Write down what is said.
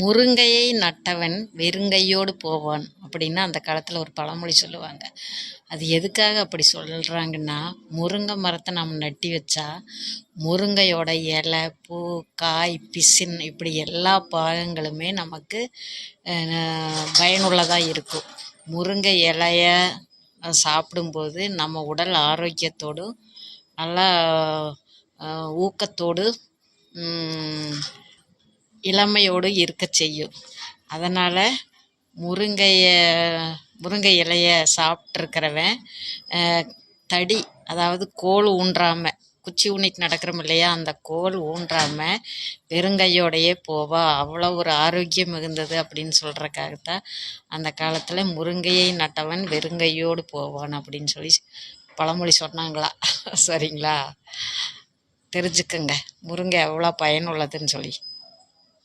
முருங்கையை நட்டவன் வெறுங்கையோடு போவான் அப்படின்னு அந்த காலத்தில் ஒரு பழமொழி சொல்லுவாங்க. அது எதுக்காக அப்படி சொல்கிறாங்கன்னா முருங்கை மரத்தை நம்ம நட்டி வச்சா முருங்கையோட இலை பூ காய் பிசின் இப்படி எல்லா பாகங்களுமே நமக்கு பயனுள்ளதாக இருக்கும். முருங்கை இலைய சாப்பிடும்போது நம்ம உடல் ஆரோக்கியத்தோடும் நல்லா ஊக்கத்தோடு இளமையோடு இருக்க செய்யும். அதனால் முருங்கையை முருங்கை இலையை சாப்பிட்ருக்கிறவன் தடி அதாவது கோல் ஊன்றாமல் குச்சி ஊனிட்டு நடக்கிறோம் இல்லையா அந்த கோல் ஊன்றாமல் வெறுங்கையோடையே போவா அவ்வளோ ஒரு ஆரோக்கியம் மிகுந்தது அப்படின்னு சொல்கிறக்காகத்தான் அந்த காலத்தில் முருங்கையை நட்டவன் வெறுங்கையோடு போவான் அப்படின்னு சொல்லி பழமொழி சொன்னாங்களா. சரிங்களா? தெரிஞ்சுக்கங்க. முருங்கை எவ்வளோ பயனுள்ளதுன்னு சொல்லி.